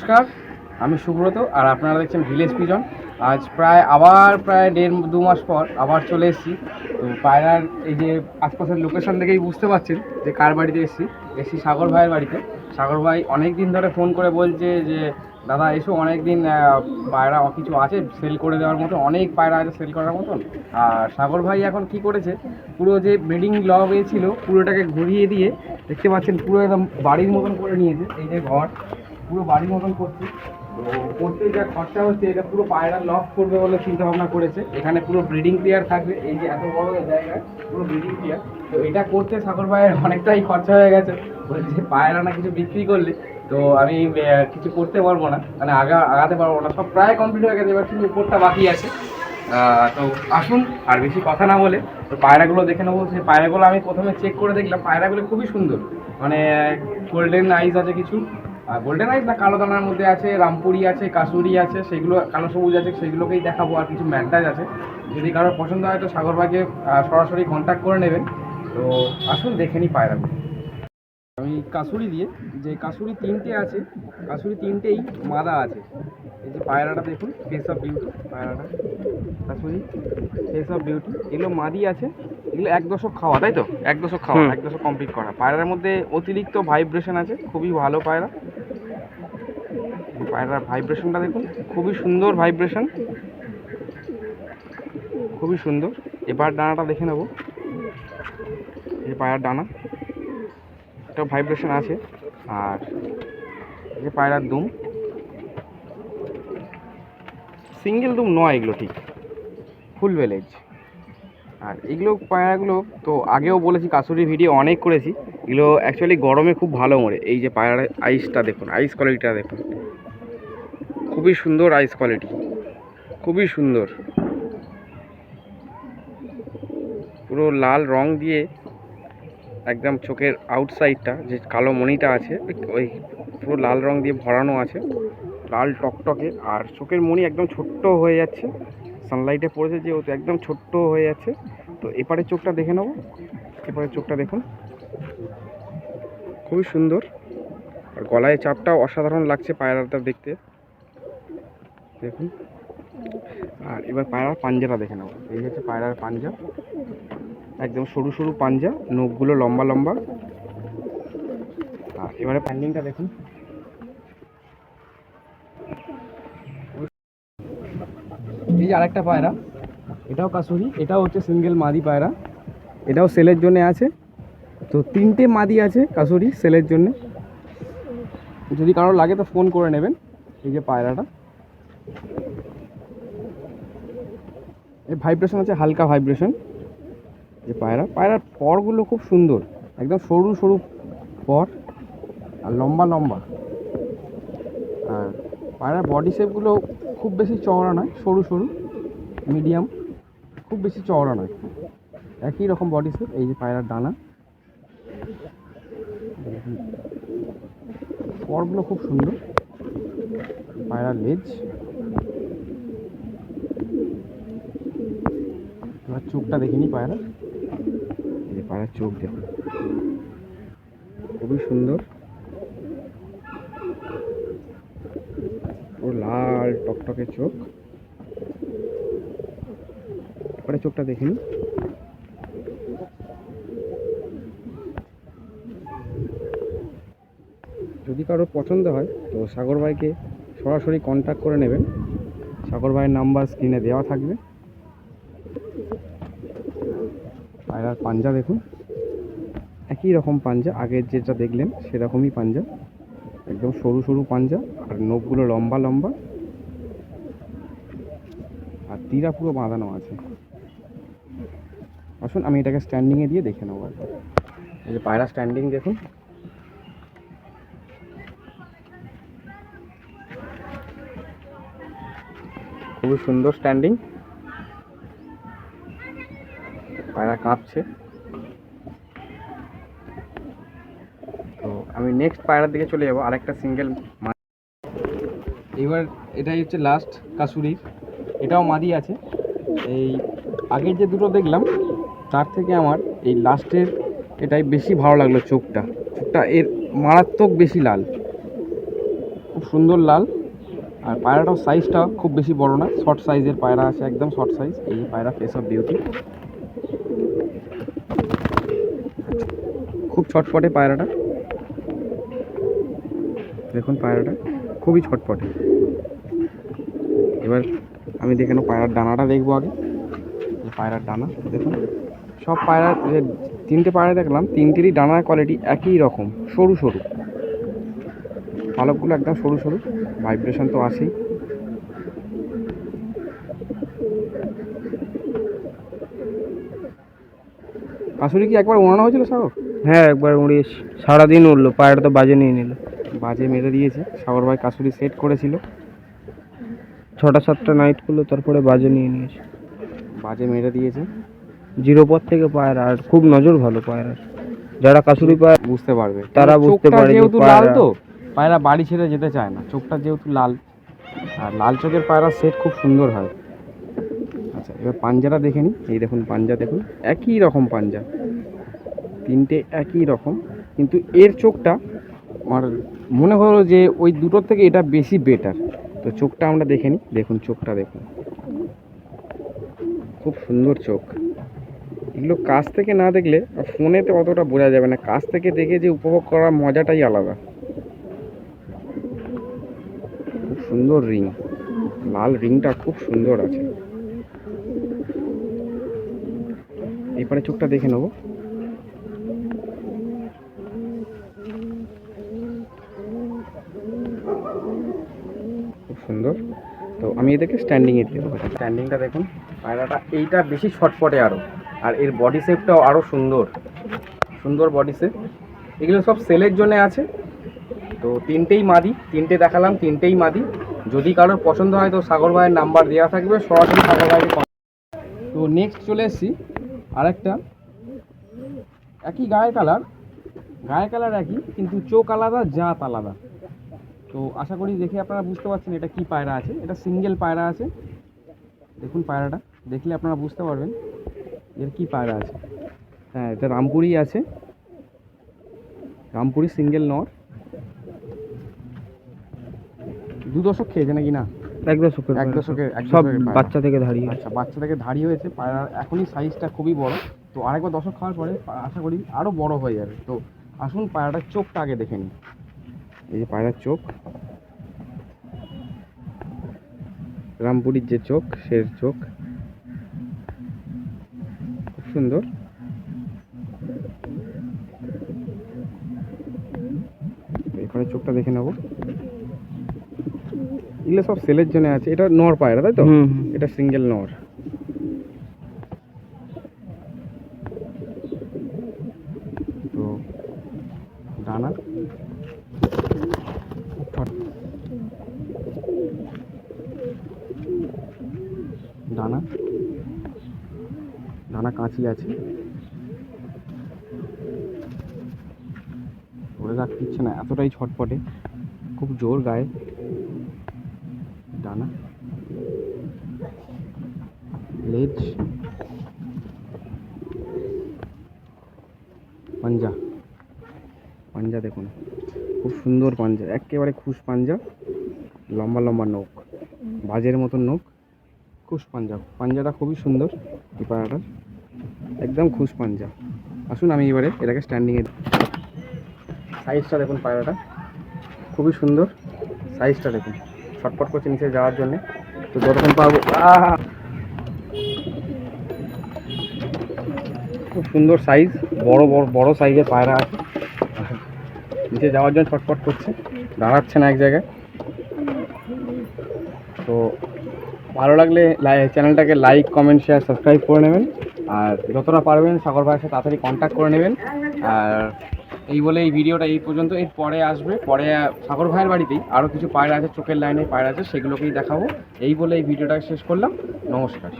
নমস্কার, আমি সুব্রত আর আপনারা দেখছেন ভিলেজ পিজন আজ প্রায়, আবার প্রায় দেড়, দু মাস পর আবার চলে এসেছি। তো পায়রার এই যে আশপাশের লোকেশন থেকেই বুঝতে পারছেন যে কার বাড়িতে এসেছি। এসেছি সাগর ভাইয়ের বাড়িতে। সাগর ভাই অনেক দিন ধরে ফোন করে বলছে যে, দাদা, এসো অনেক দিন পায়রা কিছু আছে সেল করে দেওয়ার মতো? অনেক পায়রা আছে সেল করার মতন? আর সাগর ভাই এখন কি করেছে, পুরো যে ব্রিডিং লব এ ছিল, পুরোটাকে ঘুরিয়ে দিয়ে, দেখতে পাচ্ছেন পুরো একদম বাড়ির মতন করে নিয়েছে। এই যে ঘর পুরো বাড়ির মতন করছে। তো করতে যা খরচা হচ্ছে, এটা পুরো পায়রা লক করবে বলে চিন্তা ভাবনা করেছে। এখানে পুরো ব্রিডিং প্লেয়ার থাকবে। এই যে এত বড় জায়গায় পুরো ব্রিডিং প্লেয়ার তো এটা করতে সাগর ভাইয়ের অনেকটাই খরচা হয়ে গেছে। বলছে, পায়রা না কিছু বিক্রি করলে, তো আমি কিছু করতে পারব না। মানে আগা, আগাতে পারব না। সব প্রায় কমপ্লিট হয়ে গেছে। এবার শুধু উপরটা বাকি আছে। তো আসুন, আর বেশি কথা না বলে, তো পায়রাগুলো দেখে নেব। সেই পায়রাগুলো আমি প্রথমে চেক করে দেখলাম। পায়রাগুলো খুবই সুন্দর। মানে গোল্ডেন আইস আছে কিছু। গোল্ডেন আইস না কালো দানার মধ্যে আছে রামপুরি আছে কাসুরি আছে সেগুলো কালো সবুজ আছে সেগুলোকেই দেখাবো আর কিছু ম্যাডাজ আছে। যদি কারোর পছন্দ হয় তো সাগর ভাইকে সরাসরি কন্ট্যাক্ট করে নেবেন। তো আসুন দেখে নিই পায়রাগুলো আমি কাসুরি দিয়ে যে কাসুরি তিনটে আছে কাসুরি তিনটেই মাদা আছে। এই যে পায়রাটা দেখুন ফেস অফ বিউটি পায়রাটা। কাসুরি ফেস অফ বিউটি এগুলো মাদি আছে। এগুলো এক দশক খাওয়া তাই তো? এক দশক খাওয়া এক দশক কমপ্লিট করা। পায়রার মধ্যে অতিরিক্ত ভাইব্রেশন আছে খুবই ভালো পায়রা। পায়রার ভাইব্রেশনটা দেখুন, খুবই সুন্দর ভাইব্রেশন। খুবই সুন্দর। এবার ডানাটা দেখে নেব। এই পায়রার ডানা, একটা ভাইব্রেশন আছে। আর যে পায়রার দুম, সিঙ্গেল দুম নয় এগুলো ঠিক। ফুল ভেলেজ। আর এগুলো পায়রাগুলো, তো আগেও বলেছি কাসুরি ভিডিও অনেক করেছি। এগুলো অ্যাকচুয়ালি গরমে খুব ভালো মরে। এই যে পায়রার আইসটা দেখুন আইস কোয়ালিটিটা দেখুন। খুবই সুন্দর আইস কোয়ালিটি খুবই সুন্দর। পুরো লাল রং দিয়ে একদম চোখের আউটসাইডটা যে কালো মণিটা আছে, ওই- পুরো লাল রং দিয়ে ভরানো আছে। লাল টকটকে, আর চোখের মণি একদম ছোট্ট হয়ে যাচ্ছে। সানলাইটে পড়েছে যেহেতু একদম ছোট্ট হয়ে যাচ্ছে। তো এপারে চোখটা দেখে নেব। এপারে চোখটা দেখুন। খুবই সুন্দর। আর গলায় চাপটাও অসাধারণ লাগছে পায়রাটা দেখতে। দেখুন। আর এবার পায়রার পাঞ্জাটা দেখে নেব। এই হচ্ছে পায়রার পাঞ্জা। একদম সরু সরু পাঞ্জা, নখগুলো লম্বা লম্বা। আর এবারে প্যান্ডিংটা দেখুন। এই যে আরেকটা পায়রা, এটাও কাসুরি, এটাও হচ্ছে সিঙ্গেল মাদি পায়রা। এটাও সেলের জন্য আছে। তো তিনটে মাদি আছে কাসুরি, সেলের জন্য। যদি কারোর লাগে তো ফোন করে নেবেন এই যে পায়রাটা। এই ভাইব্রেশন আছে হালকা ভাইব্রেশন যে পায়রা, পায়রার পরগুলো খুব সুন্দর। একদম সরু সরু পর আর লম্বা লম্বা। আর পায়রার বডি শেপগুলো খুব বেশি চওড়া নয়, সরু সরু মিডিয়াম খুব বেশি চওড়া নয়। একই রকম বডি শেপ এই যে পায়রার ডানা। পরগুলো খুব সুন্দর। পায়রার লেজ এবার চোখটা দেখিনি, পায়রা। এই যে চোখ দেখুন খুবই সুন্দর। পুরো লাল টকটকে চোখ। এবারে চোখটা দেখিনি। যদি কারোর পছন্দ হয়, তো সাগর ভাইকে সরাসরি কন্ট্যাক্ট করে নেবেন। সাগর ভাইয়ের নাম্বার স্ক্রিনে দেওয়া থাকবে। পায়রার পাঞ্জা দেখুন। একই রকম পাঞ্জা, আগের যেটা দেখলেন সেরকমই পাঞ্জা। একদম সরু সরু পাঞ্জা, আর নখগুলো লম্বা লম্বা। আর তীরা পুরো বাঁধানো আছে। আসুন, আমি এটাকে স্ট্যান্ডিংয়ে দিয়ে দেখে নেব। এই যে পায়রা স্ট্যান্ডিং দেখুন। খুবই সুন্দর স্ট্যান্ডিং কাঁপছে। তো আমি নেক্সট পায়রার দিকে চলে যাব, আরেকটা সিঙ্গেল এবার এটাই হচ্ছে লাস্ট কাসুরি এটাও মাদি আছে। এই আগের যে দুটো দেখলাম, তার থেকে আমার এই লাস্টের এটাই বেশি ভালো লাগল চোখটা। চোখটা এর মারাত্মক বেশি লাল। খুব সুন্দর লাল। আর পায়রাটার সাইজটা খুব বেশি বড় না। শর্ট সাইজের পায়রা আছে, একদম শর্ট সাইজ এই পায়রা ফেস অফ বিউটি খুব ছটফটে পায়রাটা। দেখুন পায়রাটা, খুবই ছটফটে। এবার আমি দেখে নেব পায়রার ডানাটা দেখব আগে। পায়রার ডানা, দেখুন। সব পায়রার তিনটে পায়রা দেখলাম, তিনটেরই ডানার কোয়ালিটি একই রকম, সরু সরু। পালকগুলো একদম সরু সরু ভাইব্রেশন তো আছেই। কাশুরি কি একবার ওড়ানো হয়েছিল সাগর? হ্যাঁ একবার উড়িয়ে সারাদিন উঠল পায়রা তো বাজে নিয়ে নিল। বাজে মেরে দিয়েছে। সাগর ভাই কাশুরি সেট করেছিল। ছটা সাতটা নাইট করল তারপরে বাজে নিয়ে নিয়েছে। বাজে মেরে দিয়েছে। জিরো পর থেকে পায়রা আর খুব নজর ভালো পায়রার যারা কাশুরি পায় বুঝতে পারবে। তারা বুঝতে পারে যেহেতু লাল তো পায়রা বাড়ি ছেড়ে যেতে চায় না। চোখটা যেহেতু লাল আর লাল চোখের পায়রা সেট খুব সুন্দর হয়। আচ্ছা এবার পাঞ্জাটা দেখে নিই। এই দেখুন, পাঞ্জা দেখুন, একই রকম পাঞ্জা। তিনটে একই রকম। কিন্তু এর চোখটা আমার মনে হলো যে ওই দুটোর থেকে এটা বেশি বেটার তো চোখটা আমরা দেখে নিই। দেখুন, চোখটা দেখুন। খুব সুন্দর চোখ। এগুলো কাছ থেকে না দেখলে ফোনেতে অতটা বোঝা যাবে না। কাছ থেকে দেখে যে উপভোগ করার মজাটাই আলাদা। খুব সুন্দর রিং। লাল রিংটা খুব সুন্দর আছে। এবারে চোখটা দেখে নেব। খুব সুন্দর। তো আমি এদেরকে স্ট্যান্ডিংয়ে দিয়ে দেবো। স্ট্যান্ডিংটা দেখুন, পায়রাটা এইটা বেশি ছটপটে আরও আর এর বডি শেপটাও আরও সুন্দর। সুন্দর বডি শেপ এগুলো সব সেলের জন্য আছে। তো তিনটেই মাদি, তিনটে দেখালাম, তিনটেই মাদি। যদি কারোর পছন্দ হয় তো সাগর ভাইয়ের নাম্বার দেওয়া থাকবে, সরাসরি সাগর ভাইকে তো নেক্সট চলে এসেছি। আরেকটা। একই গায়ের কালার গায়ের কালার একই, কিন্তু চোখ আলাদা, জাত আলাদা। তো আশা করি দেখে আপনারা বুঝতে পারছেন এটা কি পায়রা আছে। এটা সিঙ্গেল পায়রা আছে। দেখুন পায়রাটা, দেখলে আপনারা বুঝতে পারবেন এর কি পায়রা আছে। হ্যাঁ এটা রামপুরি আছে। রামপুরি সিঙ্গেল নর। দু দশক খেয়েছে নাকি না? এক দশকের এক পায়রা। দশকের সব বাচ্চা থেকে দাঁড়িয়ে আচ্ছা বাচ্চা থেকে ধাড়ি হয়েছে পায়রার এখনই সাইজটা খুবই বড়। তো আরেকবার দশক খাওয়ার পরে আশা করি আরও বড় হয়ে যাবে। তো আসুন পায়রাটার চোখটা আগে দেখে নিই। এই যে পায়রার চোখ। রামপুরির যে চোখ সের চোখ। খুব সুন্দর। এখানে চোখটা দেখে নেব। এগুলো সব সেলের জন্য আছে। এটা নর পায়রা তাই তো। এটা সিঙ্গেল নর। তো ডানা ডানা ডানা কাঁচি আছে। ধরে রাখতে ইচ্ছে না এতটাই ছটপটে। খুব জোর গায়ে। লেজ পাঞ্জা। পাঞ্জা দেখুন। খুব সুন্দর পাঞ্জা, একেবারে খুশ পাঞ্জা। লম্বা লম্বা নখ, বাজের মতন নখ, খুশ পাঞ্জা। পাঞ্জাটা খুবই সুন্দর, এই পায়রাটার একদম খুশ পাঞ্জা। আসুন আমি এবারে এটাকে স্ট্যান্ডিংয়ে সাইজটা দেখুন পায়রাটা খুবই সুন্দর সাইজটা দেখুন। ছটপট করছে নিচে যাওয়ার জন্যে। তো যতক্ষণ পারব খুব সুন্দর সাইজ বড় বড় বড় সাইজের পায়রা আছে। নিচে যাওয়ার জন্য ছটপট করছে, দাঁড়াচ্ছে না এক জায়গায়। তো ভালো লাগলে চ্যানেলটাকে লাইক কমেন্ট শেয়ার সাবস্ক্রাইব করে নেবেন। আর যতটা পারবেন সাগর ভাইয়ের সাথে তাড়াতাড়ি কন্ট্যাক্ট করে নেবেন। আর এই বলে এই ভিডিওটা এই পর্যন্ত, এর পরে আসবে। পরে সাগর ভাইয়ের বাড়িতেই আরও কিছু পায়রা আছে, চোখের লাইনে পায়রা আছে, সেগুলোকেই দেখাবো। এই বলে এই ভিডিওটা শেষ করলাম। নমস্কার।